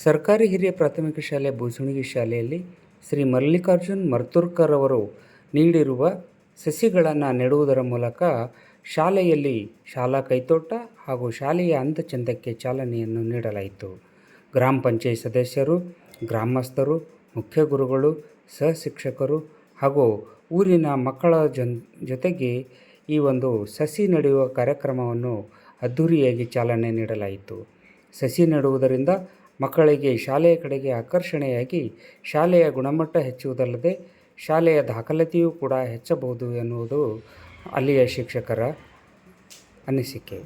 ಸರ್ಕಾರಿ ಹಿರಿಯ ಪ್ರಾಥಮಿಕ ಶಾಲೆ ಬೂಸಣಗಿ ಶಾಲೆಯಲ್ಲಿ ಶ್ರೀ ಮಲ್ಲಿಕಾರ್ಜುನ್ ಮರ್ತುರ್ಕರ್ ಅವರು ನೀಡಿರುವ ಸಸಿಗಳನ್ನು ನೆಡುವುದರ ಮೂಲಕ ಶಾಲೆಯಲ್ಲಿ ಶಾಲಾ ಕೈತೋಟ ಹಾಗೂ ಶಾಲೆಯ ಅಂದಚಂದಕ್ಕೆ ಚಾಲನೆಯನ್ನು ನೀಡಲಾಯಿತು. ಗ್ರಾಮ ಪಂಚಾಯತ್ ಸದಸ್ಯರು, ಗ್ರಾಮಸ್ಥರು, ಮುಖ್ಯ ಗುರುಗಳು ಸಹ ಶಿಕ್ಷಕರು ಹಾಗೂ ಊರಿನ ಮಕ್ಕಳ ಜನ್, ಜೊತೆಗೆ ಈ ಒಂದು ಸಸಿ ನಡೆಯುವ ಕಾರ್ಯಕ್ರಮವನ್ನು ಅದ್ಧೂರಿಯಾಗಿ ಚಾಲನೆ ನೀಡಲಾಯಿತು. ಸಸಿ ನೆಡುವುದರಿಂದ ಮಕ್ಕಳಿಗೆ ಶಾಲೆಯ ಕಡೆಗೆ ಆಕರ್ಷಣೆಯಾಗಿ ಶಾಲೆಯ ಗುಣಮಟ್ಟ ಹೆಚ್ಚುವುದಲ್ಲದೆ ಶಾಲೆಯ ದಾಖಲಾತಿಯೂ ಕೂಡ ಹೆಚ್ಚಬಹುದು ಎನ್ನುವುದು ಅಲ್ಲಿಯ ಶಿಕ್ಷಕರ ಅನಿಸಿಕೆ.